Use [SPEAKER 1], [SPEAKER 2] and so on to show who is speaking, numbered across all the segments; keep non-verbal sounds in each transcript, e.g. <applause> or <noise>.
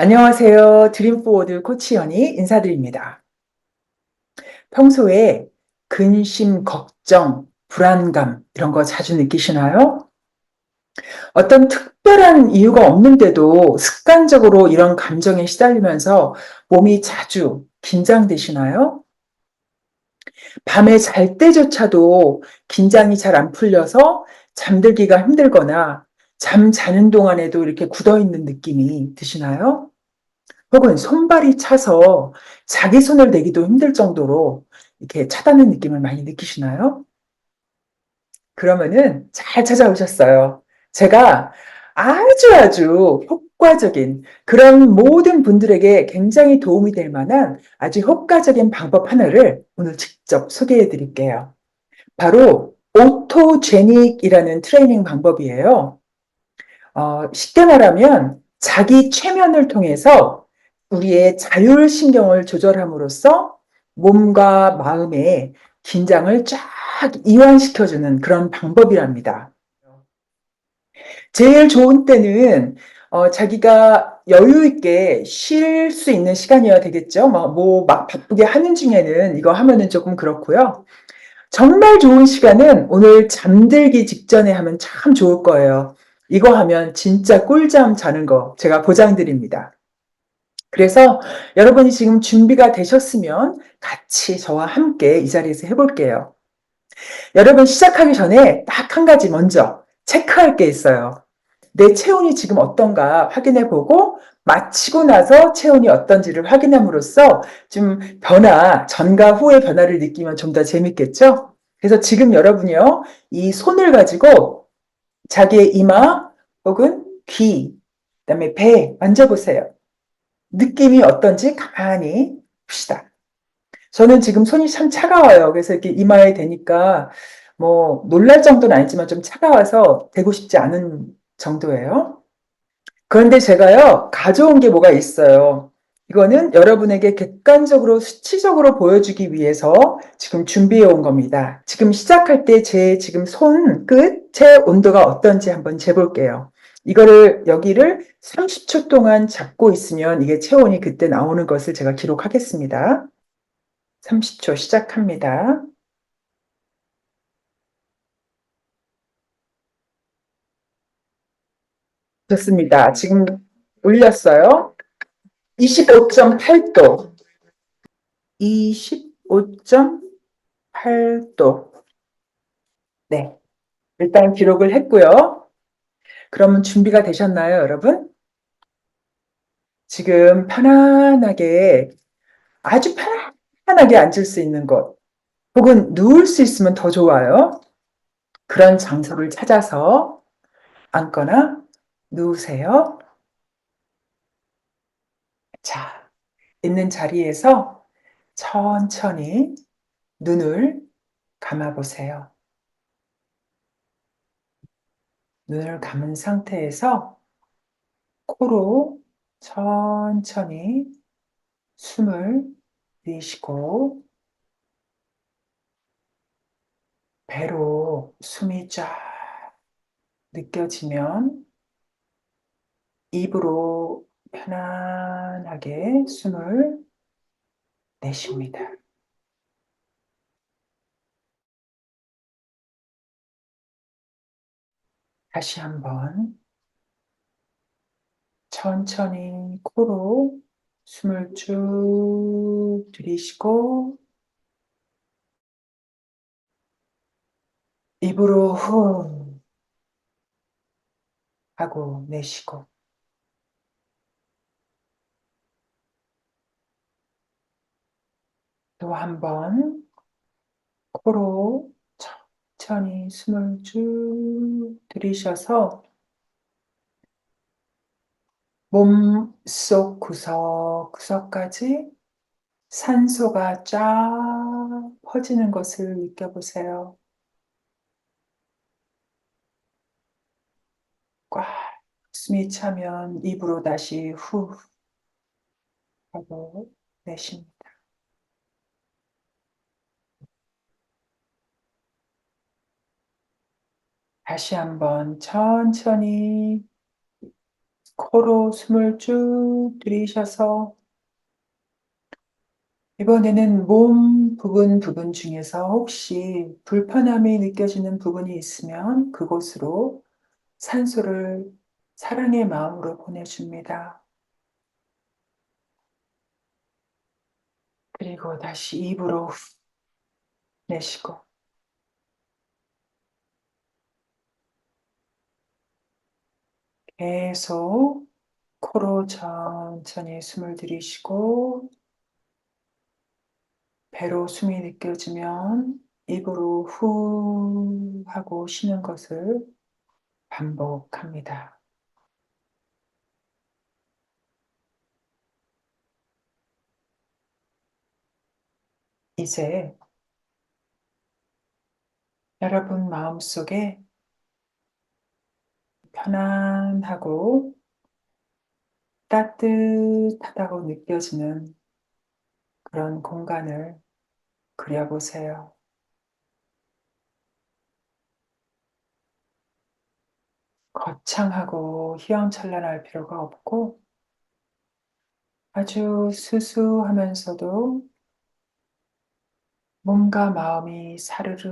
[SPEAKER 1] 안녕하세요. 드림포워드 코치연이 인사드립니다. 평소에 근심, 걱정, 불안감 이런 거 자주 느끼시나요? 어떤 특별한 이유가 없는데도 습관적으로 이런 감정에 시달리면서 몸이 자주 긴장되시나요? 밤에 잘 때조차도 긴장이 잘 안 풀려서 잠들기가 힘들거나 잠 자는 동안에도 이렇게 굳어 있는 느낌이 드시나요? 혹은 손발이 차서 자기 손을 대기도 힘들 정도로 이렇게 차다는 느낌을 많이 느끼시나요? 그러면은 잘 찾아오셨어요. 제가 아주 아주 효과적인 그런 모든 분들에게 굉장히 도움이 될 만한 아주 효과적인 방법 하나를 오늘 직접 소개해 드릴게요. 바로 오토제닉이라는 트레이닝 방법이에요. 어, 쉽게 말하면 자기 최면을 통해서 우리의 자율신경을 조절함으로써 몸과 마음의 긴장을 쫙 이완시켜주는 그런 방법이랍니다. 제일 좋은 때는 어, 자기가 여유 있게 쉴 수 있는 시간이어야 되겠죠. 뭐막 바쁘게 하는 중에는 이거 하면은 조금 그렇고요. 정말 좋은 시간은 오늘 잠들기 직전에 하면 참 좋을 거예요. 이거 하면 진짜 꿀잠 자는 거 제가 보장드립니다. 그래서 여러분이 지금 준비가 되셨으면 같이 저와 함께 이 자리에서 해볼게요. 여러분 시작하기 전에 딱 한 가지 먼저 체크할 게 있어요. 내 체온이 지금 어떤가 확인해 보고 마치고 나서 체온이 어떤지를 확인함으로써 좀 변화, 전과 후의 변화를 느끼면 좀 더 재밌겠죠? 그래서 지금 여러분이요, 이 손을 가지고 자기의 이마 혹은 귀, 그 다음에 배 만져보세요. 느낌이 어떤지 가만히 봅시다. 저는 지금 손이 참 차가워요. 그래서 이렇게 이마에 대니까 뭐 놀랄 정도는 아니지만 좀 차가워서 대고 싶지 않은 정도예요. 그런데 제가요, 가져온 게 뭐가 있어요. 이거는 여러분에게 객관적으로 수치적으로 보여주기 위해서 지금 준비해 온 겁니다. 지금 시작할 때 제 지금 손 끝의 온도가 어떤지 한번 재볼게요. 이거를 여기를 30초 동안 잡고 있으면 이게 체온이 그때 나오는 것을 제가 기록하겠습니다. 30초 시작합니다. 좋습니다. 지금 올렸어요. 25.8도. 25.8도. 네. 일단 기록을 했고요. 그러면 준비가 되셨나요, 여러분? 지금 편안하게, 아주 편안하게 앉을 수 있는 곳, 혹은 누울 수 있으면 더 좋아요. 그런 장소를 찾아서 앉거나 누우세요. 자, 있는 자리에서 천천히 눈을 감아보세요. 눈을 감은 상태에서 코로 천천히 숨을 내쉬고 배로 숨이 쫙 느껴지면 입으로 편안하게 숨을 내쉽니다. 다시 한번 천천히 코로 숨을 쭉 들이쉬고 입으로 후 하고 내쉬고 또 한 번 코로 천천히 숨을 쭉 들이셔서 몸속 구석구석까지 산소가 쫙 퍼지는 것을 느껴보세요. 꽉 숨이 차면 입으로 다시 후 하고 내쉽니다. 다시 한번 천천히 코로 숨을 쭉 들이셔서 이번에는 몸 부분, 부분 중에서 혹시 불편함이 느껴지는 부분이 있으면 그곳으로 산소를 사랑의 마음으로 보내줍니다. 그리고 다시 입으로 내쉬고 계속 코로 천천히 숨을 들이쉬고 배로 숨이 느껴지면 입으로 후 하고 쉬는 것을 반복합니다. 이제 여러분 마음속에 편안하고 따뜻하다고 느껴지는 그런 공간을 그려보세요. 거창하고 휘황찬란할 필요가 없고 아주 수수하면서도 몸과 마음이 사르르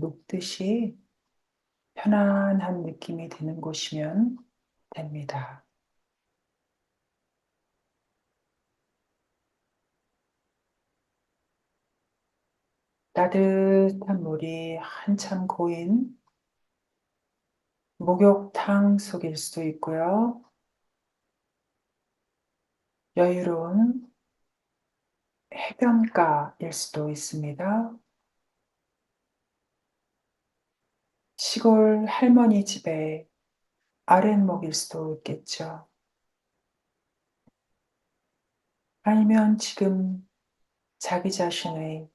[SPEAKER 1] 녹듯이 편안한 느낌이 드는 곳이면 됩니다. 따뜻한 물이 한참 고인 목욕탕 속일 수도 있고요. 여유로운 해변가일 수도 있습니다. 시골 할머니 집의 아랫목일 수도 있겠죠. 아니면 지금 자기 자신의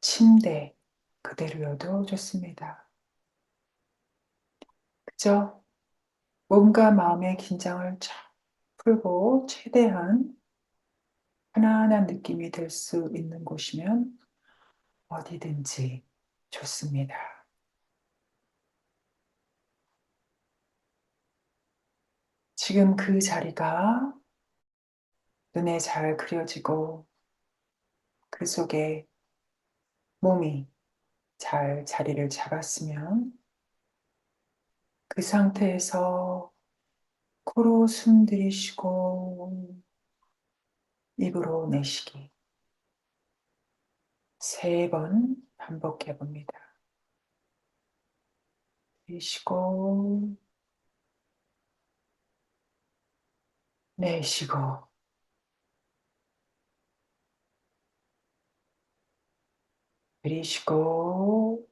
[SPEAKER 1] 침대 그대로여도 좋습니다. 그저 몸과 마음의 긴장을 쫙 풀고 최대한 편안한 느낌이 들 수 있는 곳이면 어디든지 좋습니다. 지금 그 자리가 눈에 잘 그려지고 그 속에 몸이 잘 자리를 잡았으면 그 상태에서 코로 숨 들이쉬고 입으로 내쉬기 세 번 반복해 봅니다. 들이쉬고 내쉬고 들이쉬고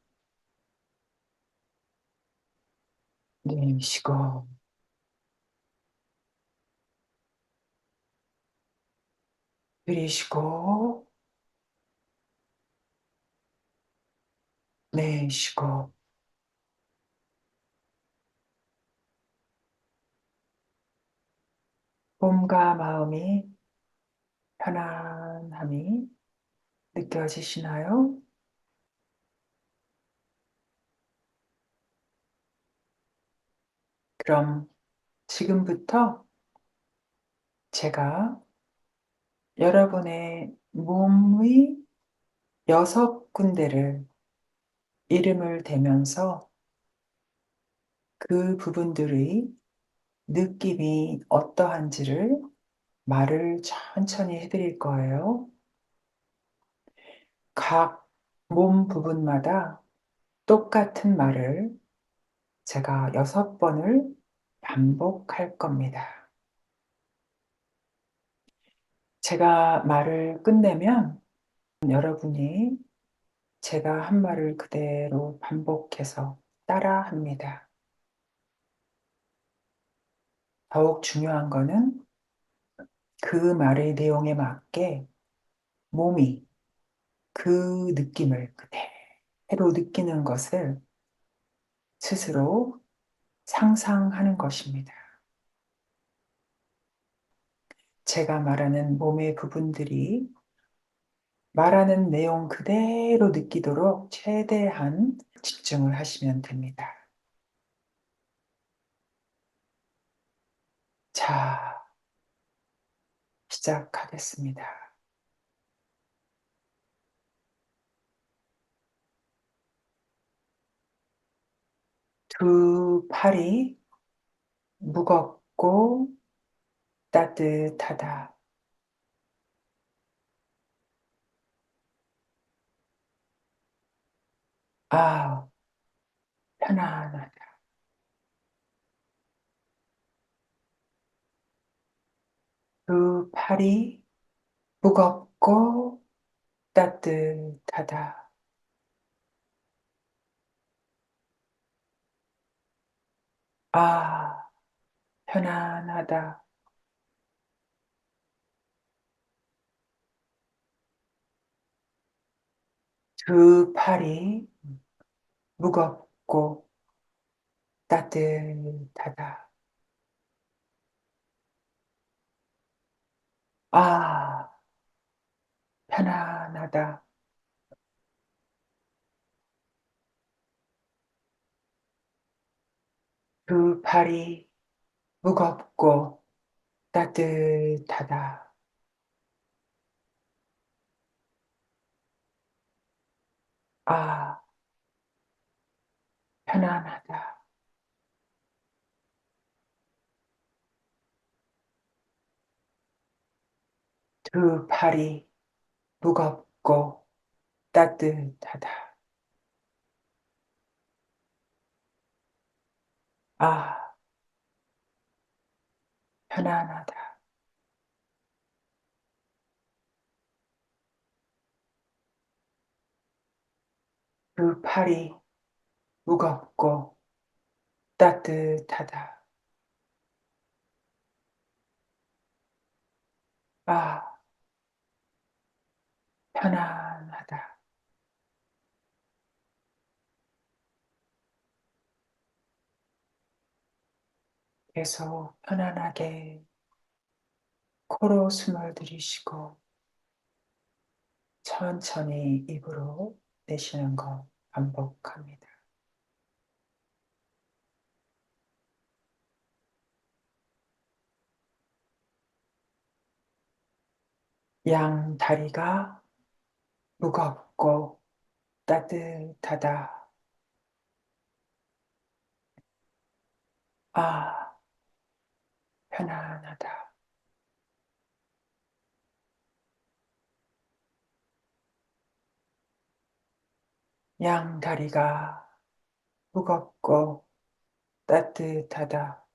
[SPEAKER 1] 내쉬고 들이쉬고 내쉬고 몸과 마음이 편안함이 느껴지시나요? 그럼 지금부터 제가 여러분의 몸의 여섯 군데를 이름을 대면서 그 부분들의 느낌이 어떠한지를 말을 천천히 해드릴 거예요. 각 몸 부분마다 똑같은 말을 제가 여섯 번을 반복할 겁니다. 제가 말을 끝내면 여러분이 제가 한 말을 그대로 반복해서 따라 합니다. 더욱 중요한 거는 그 말의 내용에 맞게 몸이 그 느낌을 그대로 느끼는 것을 스스로 상상하는 것입니다. 제가 말하는 몸의 부분들이 말하는 내용 그대로 느끼도록 최대한 집중을 하시면 됩니다. 자. 시작하겠습니다. 두 팔이 무겁고 따뜻하다. 아. 편안하다. 두 팔이 무겁고 따뜻하다. 아. 편안하다. 두 팔이 무겁고 따뜻하다. 아. 편안하다. 두 팔이 무겁고 따뜻하다. 아. 편안하다. 두 팔이 무겁고 따뜻하다. 아. 편안하다. 두 팔이 무겁고 따뜻하다. 아. 편안하다. 계속 편안하게 코로 숨을 들이쉬고 천천히 입으로 내쉬는 것 반복합니다. 양 다리가 무겁고 따뜻하다. 아. 편안하다. 양 다리가 무겁고 따뜻하다.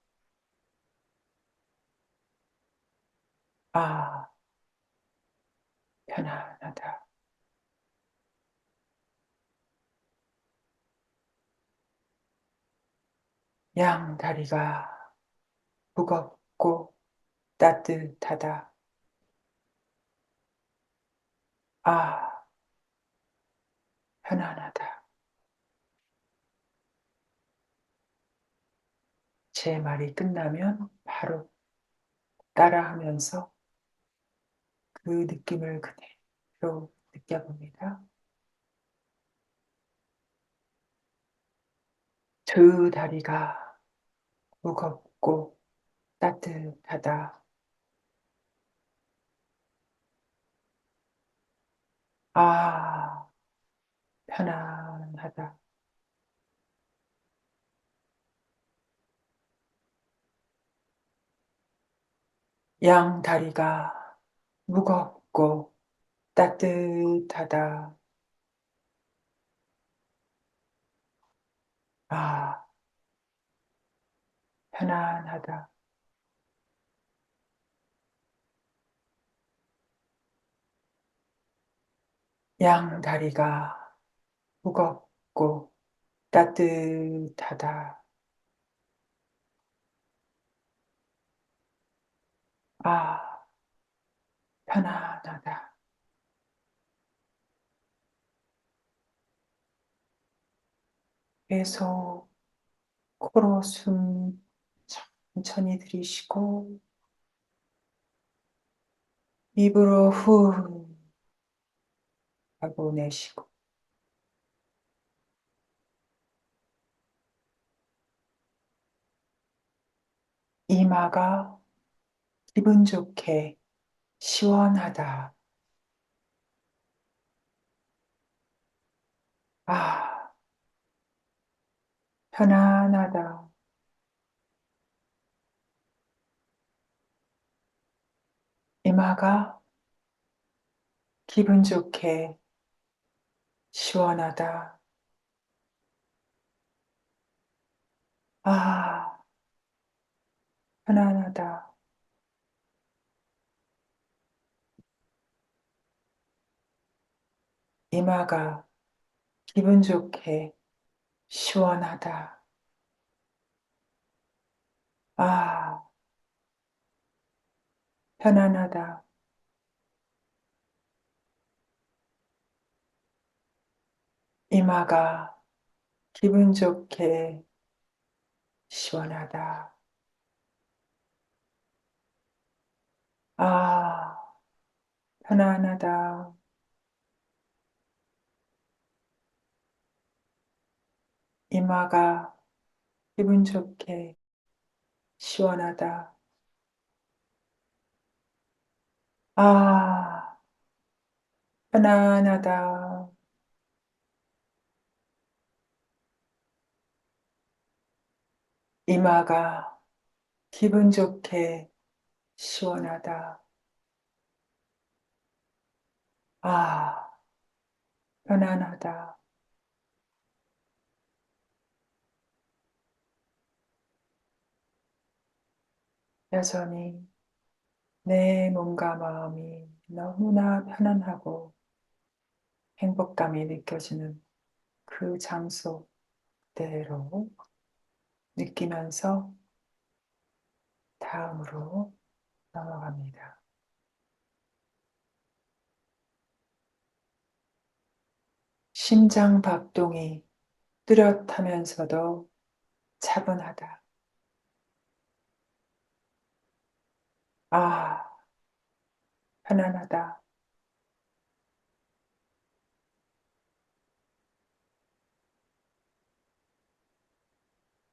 [SPEAKER 1] 아. 편안하다. 양 다리가 무겁고 따뜻하다. 아. 편안하다. 제 말이 끝나면 바로 따라하면서 그 느낌을 그대로 느껴봅니다. 두 다리가 무겁고 따뜻하다. 아. 편안하다. 양 다리가 무겁고 따뜻하다. 아. 편안하다. 양 다리가 무겁고 따뜻하다. 아. 편안하다. 계속 코로 숨 천천히 들이쉬고 입으로 후 하고 내쉬고 이마가 기분 좋게 시원하다. 아, 편안하다. 이마가 기분 좋게 시원하다. 아, 편안하다. 이마가 기분 좋게 시원하다. 아, 편안하다. 이마가 기분 좋게 시원하다. 아, 편안하다. 이마가 기분 좋게 시원하다. 아, 편안하다. 이마가 기분 좋게 시원하다. 아, 편안하다. 여전히 내 몸과 마음이 너무나 편안하고 행복감이 느껴지는 그 장소 그대로 느끼면서 다음으로 넘어갑니다. 심장 박동이 뚜렷하면서도 차분하다. 아, 편안하다.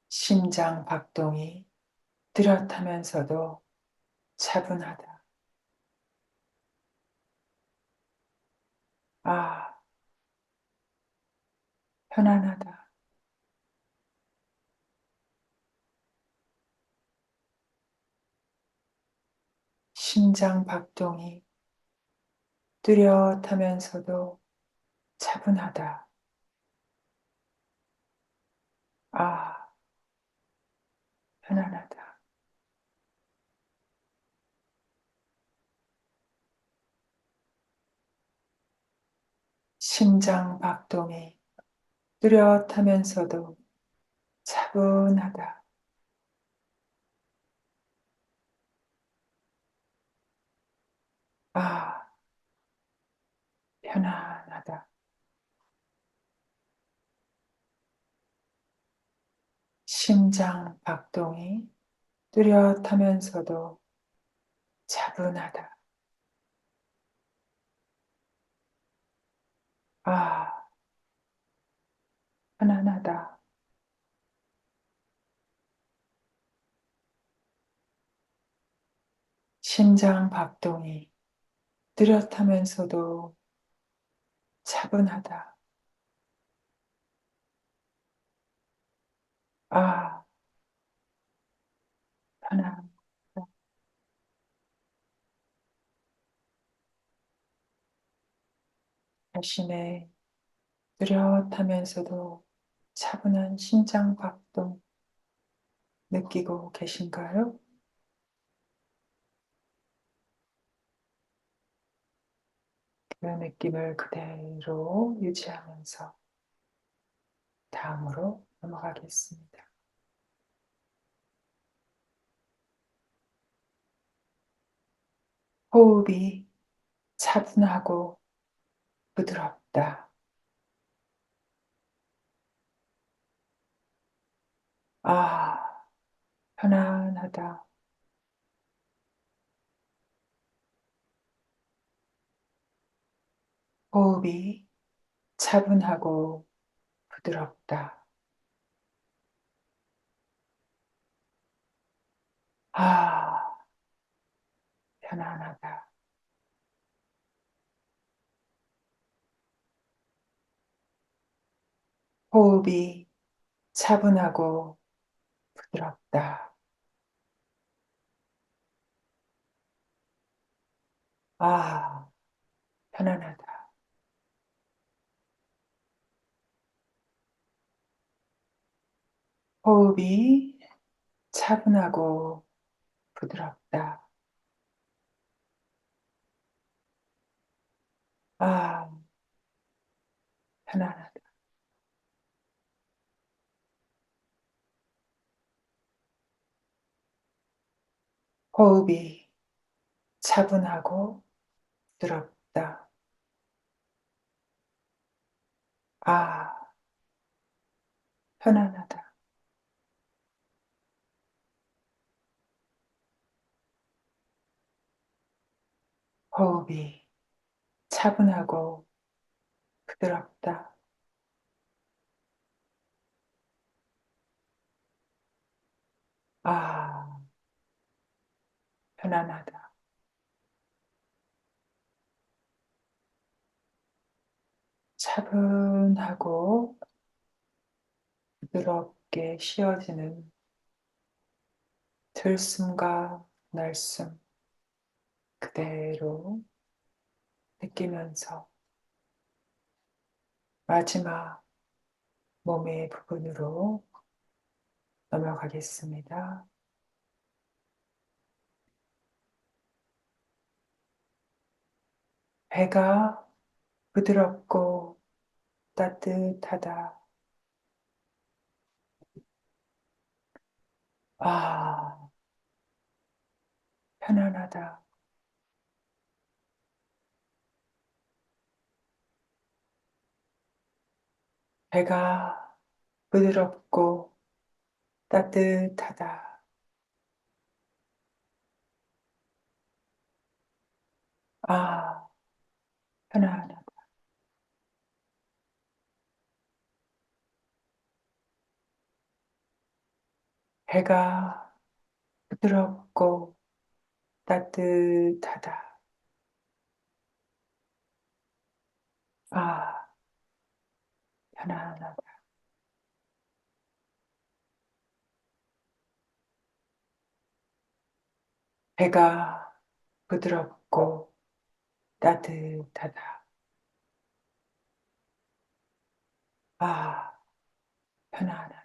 [SPEAKER 1] 심장 박동이 뚜렷하면서도 차분하다. 아, 편안하다. 심장 박동이 뚜렷하면서도 차분하다. 아, 편안하다. 심장 박동이 뚜렷하면서도 차분하다. 아, 편안하다. 심장 박동이 뚜렷하면서도 차분하다. 아, 편안하다. 심장 박동이 뚜렷하면서도 차분하다. 아, 편안하다. 자신의 뚜렷하면서도 차분한 심장 박동 느끼고 계신가요? 그 느낌을 그대로 유지하면서 다음으로 넘어가겠습니다. 호흡이 차분하고 부드럽다. 아, 편안하다. 호흡이 차분하고 부드럽다. 아, 편안하다. 호흡이 차분하고 부드럽다. 아, 편안하다. 호흡이 차분하고 부드럽다. 아, 편안하다. 호흡이 차분하고 부드럽다. 아, 편안하다. 호흡이 차분하고 부드럽다. 아, 편안하다. 차분하고 부드럽게 쉬어지는 들숨과 날숨 그대로 느끼면서 마지막 몸의 부분으로 넘어가겠습니다. 배가 부드럽고 따뜻하다. 아, 편안하다. 배가 부드럽고 따뜻하다. 아, 편안하다. 배가 부드럽고 따뜻하다. 아, 편안하다. 배가 부드럽고 따뜻하다. 아, 편안하다.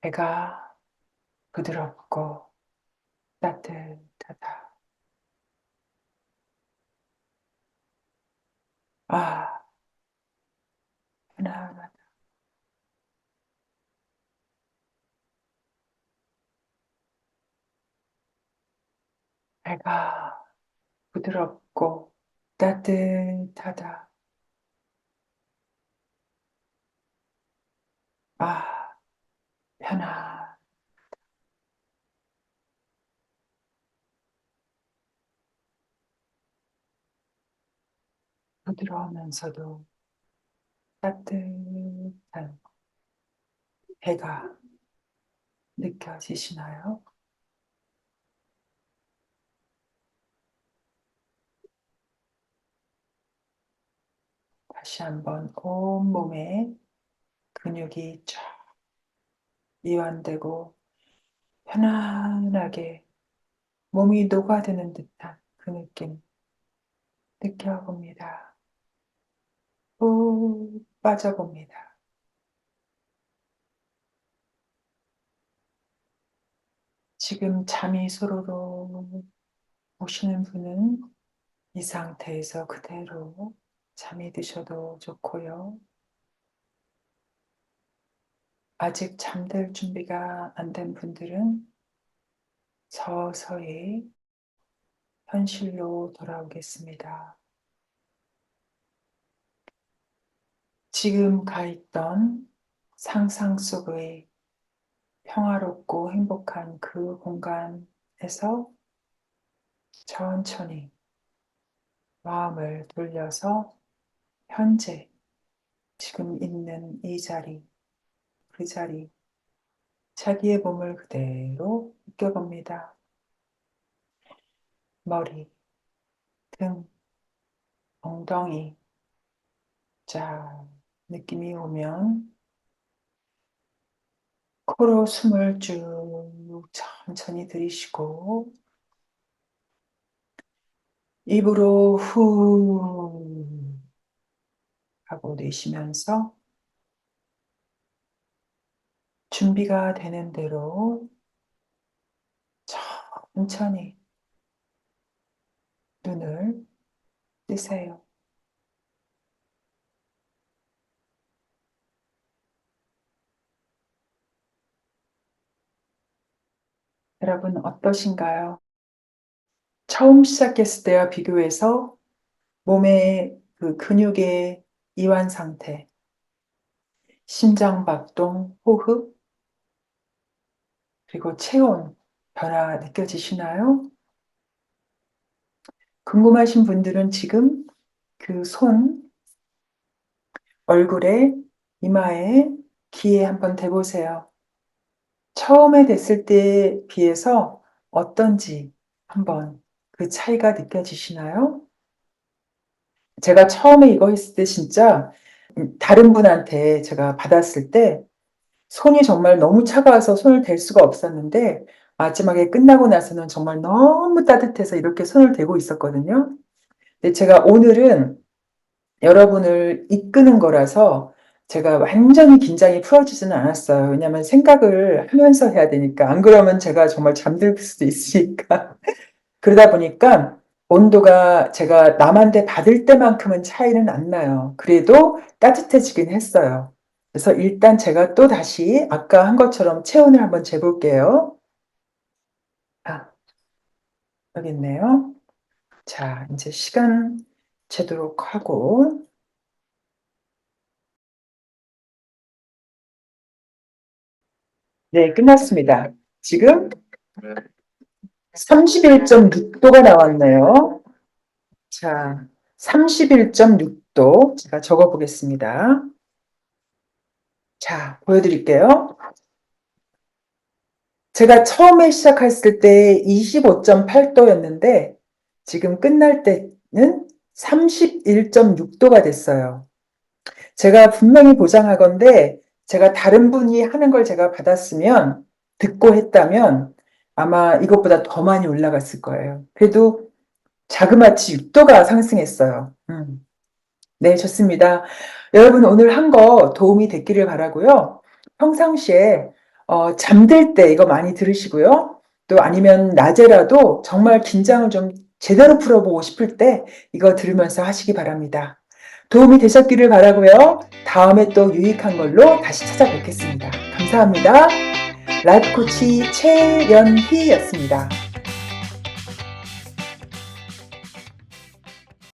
[SPEAKER 1] 배가 부드럽고 따뜻하다. 아, 편안하다. 배가 부드럽고 따뜻하다. 아, 편안. 부드러우면서도 따뜻한 배가 느껴지시나요? 다시 한번 온몸에 근육이 쫙 이완되고 편안하게 몸이 녹아드는 듯한 그 느낌 느껴봅니다. 후 빠져봅니다. 지금 잠이 소로로 오시는 분은 이 상태에서 그대로 잠이 드셔도 좋고요. 아직 잠들 준비가 안 된 분들은 서서히 현실로 돌아오겠습니다. 지금 가 있던 상상 속의 평화롭고 행복한 그 공간에서 천천히 마음을 돌려서 현재 지금 있는 이 자리 그 자리, 자기의 몸을 그대로 느껴봅니다. 머리, 등, 엉덩이. 자, 느낌이 오면 코로 숨을 쭉 천천히 들이쉬고 입으로 후 하고 내쉬면서 준비가 되는 대로 천천히 눈을 뜨세요. 여러분 어떠신가요? 처음 시작했을 때와 비교해서 몸의 그 근육의 이완 상태, 심장 박동, 호흡, 그리고 체온 변화 느껴지시나요? 궁금하신 분들은 지금 그 손 얼굴에, 이마에, 귀에 한번 대보세요. 처음에 됐을 때에 비해서 어떤지 한번 그 차이가 느껴지시나요? 제가 처음에 이거 했을 때 진짜 음, 다른 분한테 제가 받았을 때 손이 정말 너무 차가워서 손을 댈 수가 없었는데 마지막에 끝나고 나서는 정말 너무 따뜻해서 이렇게 손을 대고 있었거든요. 근데 제가 오늘은 여러분을 이끄는 거라서 제가 완전히 긴장이 풀어지지는 않았어요. 왜냐하면 생각을 하면서 해야 되니까. 안 그러면 제가 정말 잠들 수도 있으니까. <laughs> 그러다 보니까 온도가 제가 남한테 받을 때만큼은 차이는 안 나요. 그래도 따뜻해지긴 했어요. 그래서 일단 제가 또 다시 아까 한 것처럼 체온을 한번 재볼게요. 아, 여기 있네요. 자, 이제 시간 재도록 하고. 네, 끝났습니다. 지금 31.6도가 나왔네요. 자, 31.6도 제가 적어 보겠습니다. 자, 보여드릴게요. 제가 처음에 시작했을 때 25.8도였는데 지금 끝날 때는 31.6도가 됐어요. 제가 분명히 보장하건데 제가 다른 분이 하는 걸 제가 받았으면 듣고 했다면 아마 이것보다 더 많이 올라갔을 거예요. 그래도 자그마치 6도가 상승했어요. 음. 네, 좋습니다. 여러분 오늘 한 거 도움이 됐기를 바라고요. 평상시에 어, 잠들 때 이거 많이 들으시고요. 또 아니면 낮에라도 정말 긴장을 좀 제대로 풀어보고 싶을 때 이거 들으면서 하시기 바랍니다. 도움이 되셨기를 바라고요. 다음에 또 유익한 걸로 다시 찾아뵙겠습니다. 감사합니다. 라이프 코치 최연희였습니다.